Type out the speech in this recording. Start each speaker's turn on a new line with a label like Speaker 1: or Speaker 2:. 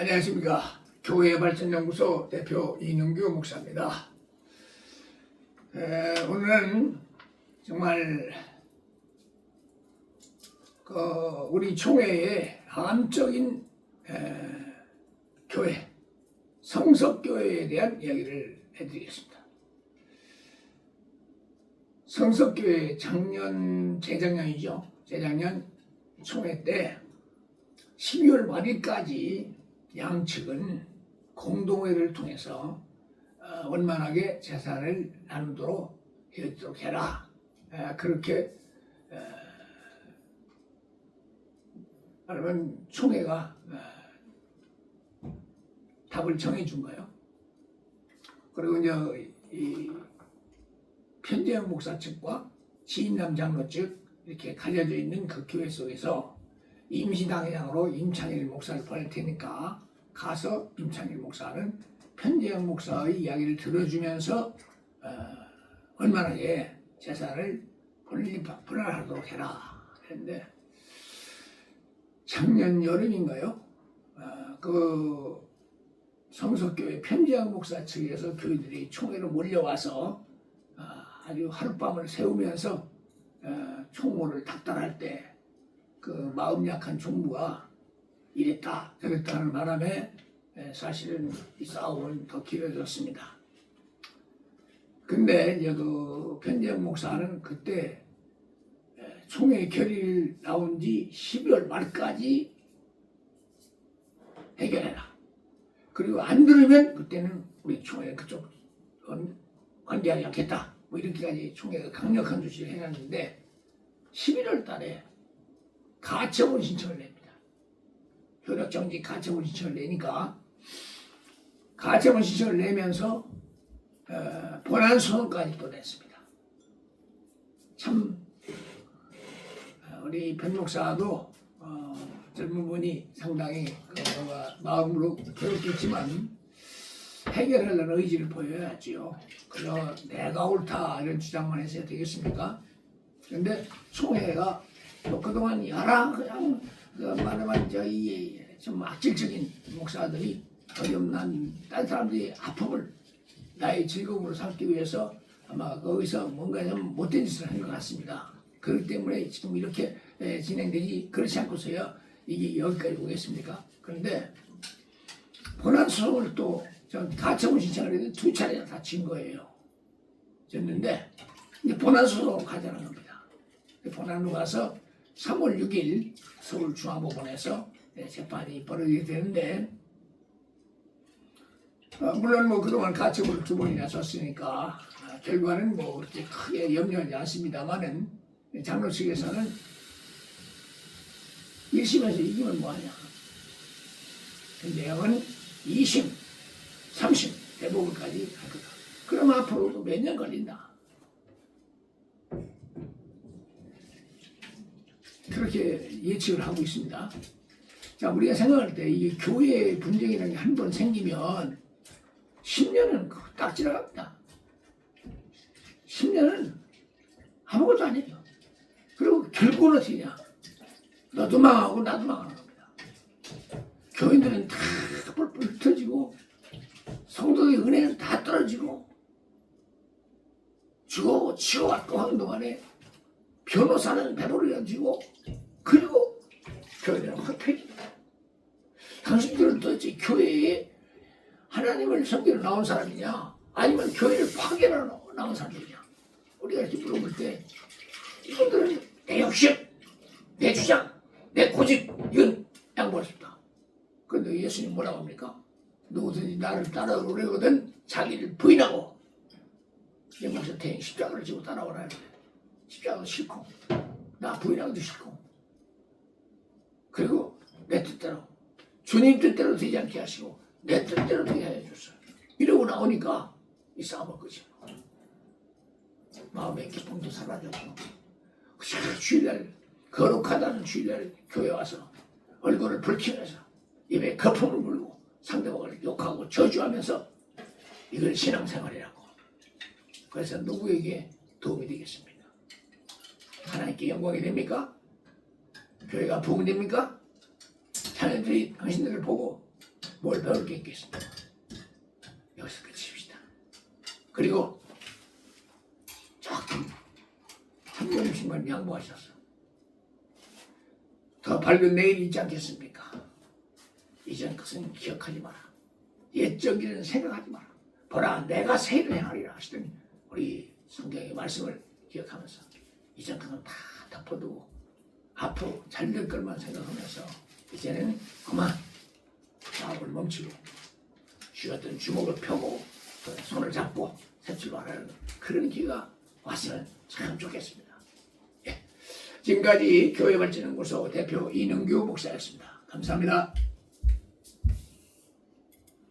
Speaker 1: 안녕하십니까. 교회발전연구소 대표 이능규 목사입니다. 에, 오늘은 정말 그 우리 총회의 암적인 에, 교회, 성석교회에 대한 이야기를 해드리겠습니다. 성석교회 작년, 재작년이죠. 재작년 총회 때 12월 말일까지 양측은 공동회를 통해서 어, 원만하게 재산을 나누도록 해도록 해라. 에, 그렇게 에, 그러면 총회가 어, 답을 정해준 거예요. 그리고 이제 이 편재영 목사 측과 지인남 장로 측 이렇게 가려져 있는 그 교회 속에서 임시당회장으로 임창일 목사를 보낼 테니까 가서 임창일 목사는 편재영 목사의 이야기를 들어주면서 어, 얼마나게 재산을 분리, 분할하도록 해라 했는데 작년 여름인가요? 어, 그 성석교회 편재영 목사 측에서 교회들이 총회로 몰려와서 어, 아주 하룻밤을 세우면서 어, 총무를 닥달할 때 그 마음 약한 총무가 이랬다 저랬다는 바람에 에, 사실은 이 싸움은 더 길어졌습니다. 근데 이제 그 편재영 목사는 그때 에, 총회 결의를 나온 지 12월 말까지 해결해라. 그리고 안 들으면 그때는 우리 총회 그쪽 관대하지 않겠다. 뭐 이렇게까지 총회가 강력한 조치를 해놨는데 11월 달에 가처분 신청을 냅니다. 효력정지 가처분 신청을 내니까 가처분 신청을 내면서 어, 본안 소송까지 또 냈습니다. 참 어, 우리 변 목사도 어, 젊은 분이 상당히 그 마음으로 괴롭겠지만 해결하려는 의지를 보여야지요. 그저 내가 옳다 이런 주장만 해서 되겠습니까? 총회가 또 그동안 여러 그냥 그 말하면 저이 좀 악질적인 목사들이 어렵난 다른 사람들이 아픔을 나의 즐거움으로 삼기 위해서 아마 거기서 뭔가 좀 못된 짓을 한 것 같습니다. 그렇기 때문에 지금 이렇게 에, 진행되지 그렇지 않고서야 이게 여기까지 오겠습니까? 그런데 본안 소송을 또전 가처분 신청을 했는데 두 차례나 다진 거예요. 졌는데 이제 본안 소송을 가자는 겁니다. 본안으로 가서 3월 6일 서울중앙법원에서 네, 재판이 벌어지게 되는데 어, 물론 뭐 그동안 가처분을 두 번이나 줬으니까 아, 결과는 뭐 그렇게 크게 염려하지 않습니다만은 장로 측에서는 1심에서 이기면 뭐하냐 그 내용은 2심, 3심 대법원까지 갈 거다. 그럼 앞으로도 몇 년 걸린다. 그렇게 예측을 하고 있습니다. 자, 우리가 생각할 때 이 교회 분쟁이라는 게 한 번 생기면 10년은 딱 지나갑니다. 10년은 아무것도 아니에요. 그리고 결국은 어떻게 냐? 너도 망하고 나도 망하는 겁니다. 교인들은 다 뿔뿔 터지고 성도의 은혜는 다 떨어지고 죽어 치워왔고 하는 동안에 변호사는 배부르어지고 그리고 교회는 확 펴집니다. 당신들은 도대체 교회에 하나님을 섬기러 나온 사람이냐 아니면 교회를 파괴하러 나온 사람이냐 우리가 이렇게 물어볼 때 이분들은 내 욕심, 내 주장, 내 고집 이건 없다. 그런데 예수님 뭐라고 합니까? 누구든지 나를 따라오려거든 자기를 부인하고 영광에서 대행 십자가를 지고 따라오라 십자가도 싫고 나 부인하기도 싫고 내 뜻대로 주님 뜻대로 되지 않게 하시고 내 뜻대로 되게 해줬어요. 이러고 나오니까 이 싸움을 끄죠. 마음의 기쁨도 사라졌고 주일날 거룩하다는 주일날 교회 와서 얼굴을 붉히면서 입에 거품을 물고 상대방을 욕하고 저주하면서 이걸 신앙생활이라고 그래서 누구에게 도움이 되겠습니까? 하나님께 영광이 됩니까? 교회가 부흥됩니까? 자녀들이 당신들을 보고 뭘 배울 게 있겠습니까? 여기서 끝입시다. 그리고 조금 한 걸음씩만 양보하셔서 더 밝은 내일이 있지 않겠습니까? 이전 것은 기억하지 마라. 옛적 일은 생각하지 마라. 보라 내가 새를 행하리라 하시더니 우리 성경의 말씀을 기억하면서 이전 것은 다 덮어두고 앞으로 잘 될 것만 생각하면서 이제는 그만 사업을 멈추고 쥐었던 주먹을 펴고 또 손을 잡고 새 출발하는 그런 기회가 왔으면 참 좋겠습니다. 예. 지금까지 교회 발전연구소 대표 이능규 목사였습니다. 감사합니다.